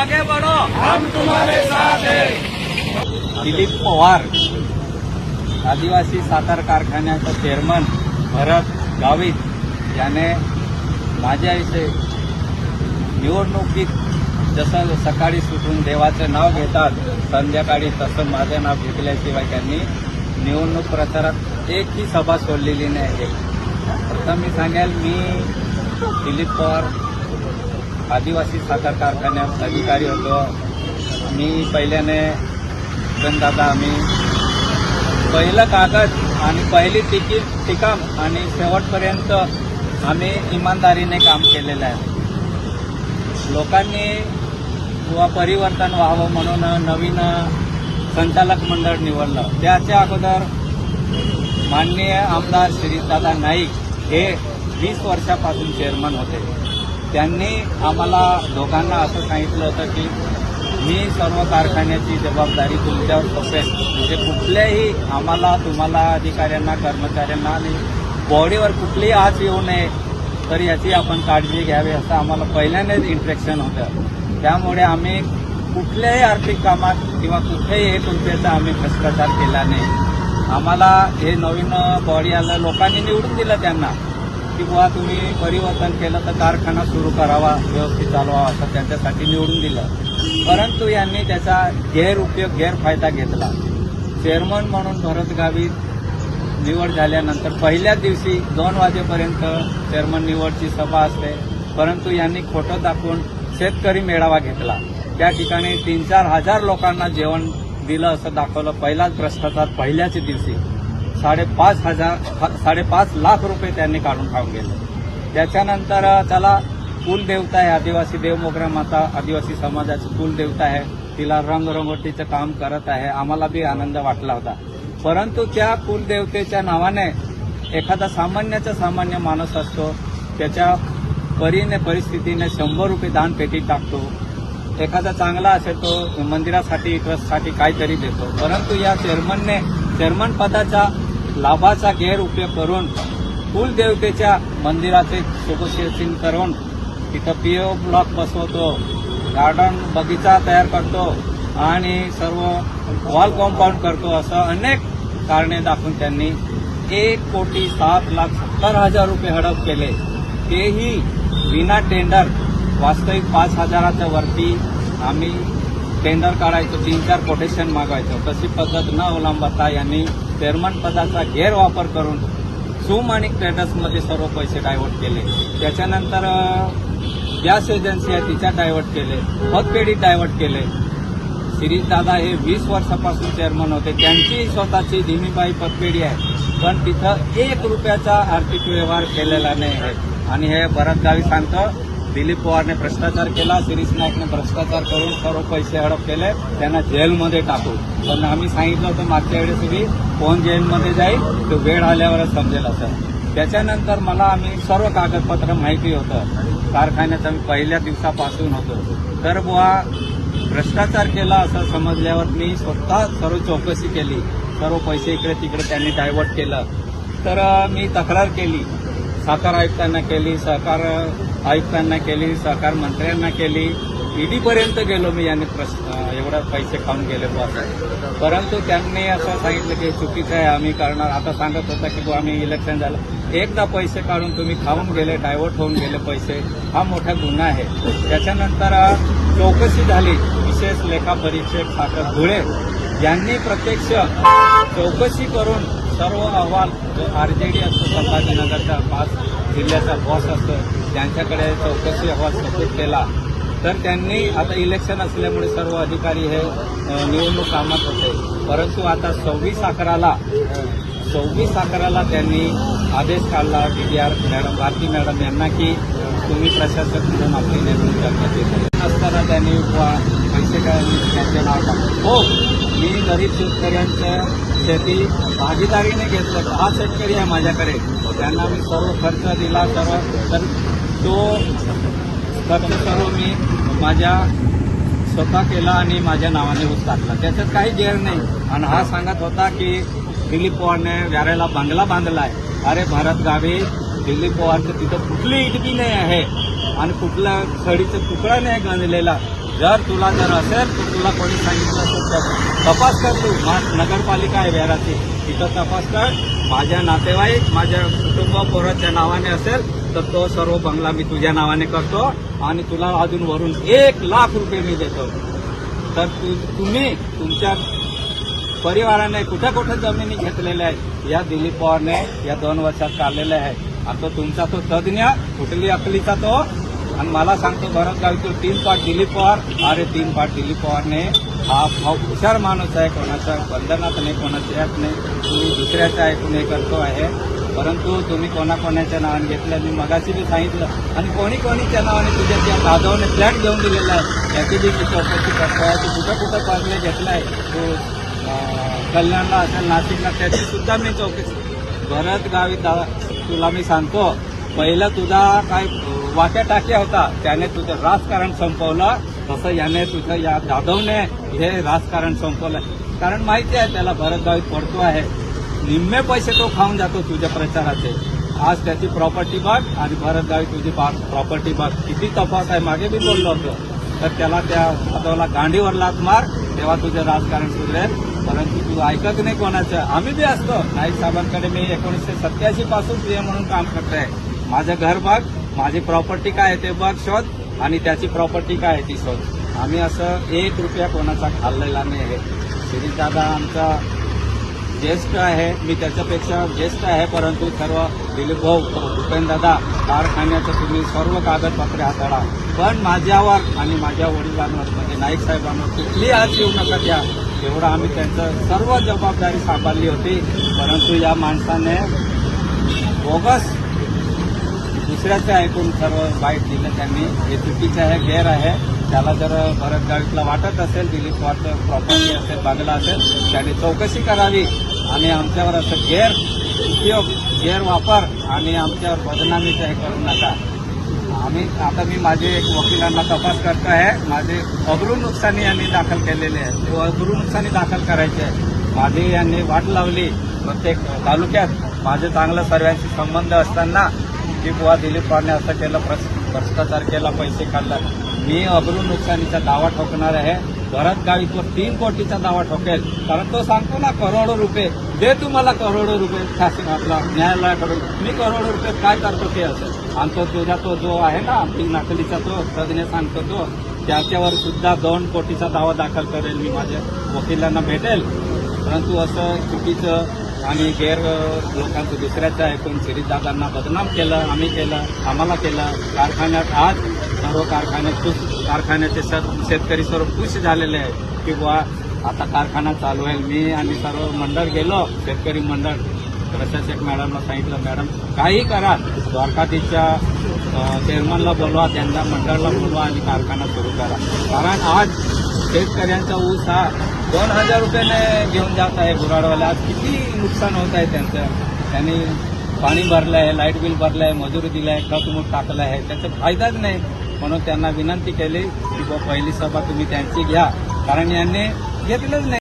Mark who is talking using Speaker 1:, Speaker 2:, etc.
Speaker 1: आगे बढ़ो।
Speaker 2: हम तुम्हारे साथ हैं।
Speaker 1: दिलीप पवार आदिवासी साखर कारखान्याचा चेअरमन भरत गावित याने माझ्याविषयी निवडणुकीत जसं सकाळी सुटून देवाचं नाव घेतात संध्याकाळी तसं माझं नाव घेतल्याशिवाय त्यांनी निवडणूक प्रचारात एकही सभा सोडलेली नाही. आहे प्रथम मी सांगेल मी दिलीप पवार आदिवासी साखर कारखान्यात अधिकारी होतो. मी पहिल्याने दादा आम्ही. पहिलं कागद आणि पहिली तिकीट टिकाम आणि शेवटपर्यंत आम्ही इमानदारीने काम केलेलं आहे. लोकांनी व परिवर्तन व्हावं म्हणून नवीन संचालक मंडळ निवडलं. त्याच्या अगोदर माननीय आमदार श्रीदादा नाईक हे वीस वर्षापासून चेअरमन होते. त्यांनी आम्हाला दोघांना असं सांगितलं होतं की मी सर्व कारखान्याची जबाबदारी तुमच्यावर सोपेल म्हणजे कुठल्याही आम्हाला तुम्हाला अधिकाऱ्यांना कर्मचाऱ्यांना आणि बॉडीवर कुठलीही आज येऊ नये तर याची आपण काळजी घ्यावी असं आम्हाला पहिल्यांदाच इंट्रेक्शन होतं. त्यामुळे आम्ही कुठल्याही आर्थिक कामात किंवा कुठेही एक रुपयाचा आम्ही भ्रष्टाचार केला नाही. आम्हाला हे नवीन बॉडी आलं लोकांनी निवडून दिलं त्यांना. की बुवा तुम्ही परिवर्तन केलं तर कारखाना सुरू करावा व्यवस्थित चालवावा असं त्यांच्यासाठी निवडून दिलं. परंतु यांनी त्याचा गैरउपयोग गैरफायदा घेतला. चेअरमन म्हणून भरत गावित निवड झाल्यानंतर पहिल्याच दिवशी दोन वाजेपर्यंत चेअरमन निवडची सभा असते. परंतु यांनी खोटं दाखवून शेतकरी मेळावा घेतला. त्या ठिकाणी तीन चार हजार लोकांना जेवण दिलं असं दाखवलं पहिलाच भ्रष्टाचार पहिल्याच दिवशी. साडेपाच हजार साडेपाच लाख रुपये त्यांनी काढून खाऊन गेले त्याच्यानंतर त्याला कुलदेवता आहे आदिवासी देवमोगरा माता आदिवासी समाजाची कुलदेवता आहे. तिला रंगरंगोटीचं काम करत आहे. आम्हाला बी आनंद वाटला होता. परंतु त्या कुलदेवतेच्या नावाने एखादा सामान्याचा सामान्य माणूस असतो त्याच्या परीने परिस्थितीने शंभर रुपये दान पेटीत टाकतो. एखादा चांगला असेल तो मंदिरासाठी ट्रस्टसाठी काहीतरी देतो. परंतु या चेअरमनने चेअरमन पदाचा लाभाचा गैरउपयोग करून कुलदेवतेच्या मंदिराचे सुपसिंग करून तिथं पीओ ब्लॉक बसवतो गार्डन बगीचा तयार करतो आणि सर्व वॉल कॉम्पाऊंड करतो असं अनेक कारणे दाखवून त्यांनी एक कोटी सात लाख सत्तर हजार रुपये हडप केले. तेही विना टेंडर वास्तविक पाच हजाराच्या वरती आम्ही टेंडर काढायचो तीन चार कोटेशन मागवायचो. तशी पद्धत न अवलंबता यांनी पदाचा गैरवापर करून झूम आणि ट्रेडर्समध्ये सर्व पैसे डायव्हर्ट केले. त्याच्यानंतर गॅस एजन्सी आहे तिच्या डायव्हर्ट केले. पतपेढी डायव्हर्ट केले. सिरीज दादा हे वीस वर्षापासून चेअरमन होते. त्यांची स्वतःची धीमीबाई पतपेढी आहे. पण तिथं एक रुपयाचा आर्थिक व्यवहार केलेला नाही आहे. आणि हे भरत गावी सांगतं दिलीप पवारने भ्रष्टाचार केला शिरीष नाईकने भ्रष्टाचार करून सर्व पैसे हडप केले त्यांना जेलमध्ये टाकू. पण आम्ही सांगितलं होतं मागच्या वेळेस की कोण जेलमध्ये जाईल तो वेळ आल्यावरच समजेल असं. त्याच्यानंतर मला आम्ही सर्व कागदपत्र माहिती होतं. कारखान्यात मी पहिल्या दिवसापासून होतो. तर बुवा भ्रष्टाचार केला असं समजल्यावर मी स्वतः सर्व चौकशी केली. सर्व पैसे इकडे तिकडे त्यांनी डायव्हर्ट केलं. तर मी तक्रार केली. साखर आयुक्तांना केली सहकार आयुक्तांना केली सहकार मंत्र्यांना केली. ईडीपर्यंत गेलो मी यांनी प्रश्न एवढा पैसे खाऊन गेले बुवा परंतु त्यांनी असं सांगितलं की चुकीचं आहे आम्ही करणार. आता सांगत होता की बुवा आम्ही इलेक्शन झालं. एकदा पैसे काढून तुम्ही खाऊन गेले डायव्हर्ट होऊन गेले पैसे. हा मोठा गुन्हा आहे. त्याच्यानंतर चौकशी झाली. विशेष लेखा परीक्षक साखर धुळे यांनी प्रत्यक्ष चौकशी करून सर्व अहवाल जो आर जे डी असतो संभाजीनगरचा पाच जिल्ह्याचा बॉस असतो त्यांच्याकडे चौकशी अहवाल सपूत केला तर त्यांनी आता इलेक्शन असल्यामुळे सर्व अधिकारी हे निवडणूक कामात होते. परंतु आता सव्वीस अकराला सव्वीस अकराला त्यांनी आदेश काढला D D R madam Bharati madam यांना की तुम्ही प्रशासक म्हणून आपली नेमणूक करण्यात येते. असताना त्यांनी पैसे काय त्यांचे नाव हो मी गरीब शेतकऱ्यांच्या शेती भागीदारीने घेतलं हा शेतकरी आहे माझ्याकडे. त्यांना मी सर्व खर्च दिला सर्व तर तो खर्च सर्व मी माझ्या स्वतः केला आणि माझ्या नावाने ऊस टाकला. त्याच्यात काही गैर नाही. आणि हा सांगत होता की दिलीप पवारने व्यारेला बंगला बांधला आहे अरे भारत गावी दिलीप पवारचं तिथं कुठली इटकी नाही आहे. आणि कुठल्या खडीचं तुकडा नाही गांधलेला जर तुला जर असेल तर तुला कोणी सांगितलं असेल तर तपास कर तू. नगरपालिका आहे वेराची. तिथं तपास कर. माझ्या नातेवाईक माझ्या कुटुंब पोराच्या नावाने असेल तर तो सर्व बंगला मी तुझ्या नावाने करतो आणि तुला अजून वरून एक लाख रुपये मी देतो. तर तु, तुम्ही तुमच्या परिवाराने कुठे कुठे जमिनी घेतलेल्या आहेत? या दिलीप पवारने या दोन वर्षात काढलेल्या आहेत. आता तुमचा तो तज्ज्ञ कुठली अकलीचा तो आणि मला सांगतो भरत गावी तीन पाठ दिलीप पवार अरे तीन पाठ दिलीप पवारने हा भाऊ हुशार माणूस आहे कोणाच्या बंधनात नाही कोणाच्या यात नाही तुम्ही दुसऱ्याच्या ऐकून हे करतो आहे. परंतु तुम्ही कोणाकोणाच्या नावाने घेतलं मी मगाशी बी सांगितलं. आणि कोणी कोणीच्या नावाने तुझ्या त्या दादावने फ्लॅट घेऊन दिलेला आहे याची बी चौकशी करतो आहे. तू कुठं कुठं कर्ज घेतला आहे? तू कल्याणला असेल नाशिकला त्याची सुद्धा मी चौकशी भरत गावी तुला मी सांगतो पहिलं तुझा काय वाट्या टाक्या होता. त्याने तुझं राजकारण संपवलं. तसं याने तुझं या जाधवने हे राजकारण संपवलं. कारण माहिती आहे त्याला भरत पडतो आहे. निम्मे पैसे तो खाऊन जातो तुझ्या प्रचाराचे. आज त्याची प्रॉपर्टी बघ आणि भरत गावी तुझी प्रॉपर्टी बघ. किती तफावत आहे. मागे बी बोललो होतो. तर त्याला त्या जाधवला गांडीवर लात मार. तेव्हा तुझं राजकारण सुधरेल परंतु तू ऐकत नाही कोणाचं. आम्ही बी असतो. नाईक साहेबांकडे मी एकोणीसशे सत्याऐंशी पासून पीएम म्हणून काम करतोय. माझं घर बघ. माझी प्रॉपर्टी काय आहे ते बघ शोध. आणि त्याची प्रॉपर्टी काय आहे ती शोध. आम्ही असं एक रुपया कोणाचा खाल्लेला नाही आहे शिरीष दादा आमचा ज्येष्ठ आहे. मी त्याच्यापेक्षा ज्येष्ठ आहे परंतु सर्व दिलीप भाऊ भूपेंद्र दादा कारखान्याचं तुम्ही सर्व कागदपत्रे हाताळा. पण माझ्यावर आणि माझ्या वडिलांवर म्हणजे नाईक साहेबांवर कुठली आज येऊ नका द्या. एवढं आम्ही त्यांचं सर्व जबाबदारी सांभाळली होती. परंतु या माणसाने बोगस दुसऱ्याचं ऐकून सर्व वाईट दिलं त्यांनी. हे चुकीचं आहे गेअर आहे. त्याला जर भरत गावीतला वाटत असेल दिलीप वाटत प्रॉपर्टी असेल बांगला असेल त्याने चौकशी करावी. आणि आमच्यावर असं गैर उपयोग गैरवापर आणि आमच्यावर बदनामीचं हे करू नका. आम्ही आता मी माझे एक वकिलांना तपास करतो आहे. माझे अब्रू नुकसानी यांनी दाखल केलेले आहे ते अब्रू नुकसानी दाखल करायचे आहे माझी यांनी वाट लावली. प्रत्येक तालुक्यात माझे चांगलं सर्वांशी संबंध असताना की बुवा दिलीप पवारने असं केलं भ्रष्टाचार केला पैसे काढला. मी अब्रू नुकसानीचा दावा ठोकणार आहे. भरत गावी तो तीन कोटीचा दावा ठोकेल. कारण तो सांगतो ना करोडो रुपये. दे तुम्हाला करोडो रुपये. शासनातला न्यायालयाकडून. मी करोडो रुपये काय करतो ते असं. आणि तो तुझा तो जो आहे ना ती नकलीचा तो तज्ञ सांगतो तो त्याच्यावर सुद्धा दोन कोटीचा दावा दाखल करेल मी माझ्या वकिलांना भेटेल. परंतु असं चुकीचं आणि गैर लोकांचं दुसऱ्याचं ऐकून सिरीजदादांना बदनाम केलं आम्ही केलं आम्हाला केलं. कारखान्यात आज सर्व कारखाने खुश कारखान्याचे शेतकरी सर्व खुश झालेले आहे की बुवा आता कारखाना चालू आहे. मी आणि सर्व मंडळ गेलो शेतकरी मंडळ. प्रशासक मॅडमला सांगितलं मॅडम काही करा. द्वारकाधीशच्या चेअरमनला बोलवा त्यांना मंडळला बोलवा आणि कारखाना सुरू करा. कारण आज शेतकऱ्यांचा ऊस हा दोन हजार रुपयाने घेऊन जात आहे घुराडवाला आज किती नुकसान होत आहे त्यांचं? त्यांनी पाणी भरलं आहे लाइट बिल भरलं आहे मजुरी दिलं आहे खत मूठ टाकलं आहे त्याचा फायदाच नाही. म्हणून त्यांना विनंती केली की बुवा पहिली सभा तुम्ही त्यांची घ्या. कारण यांनी घेतलंच नाही.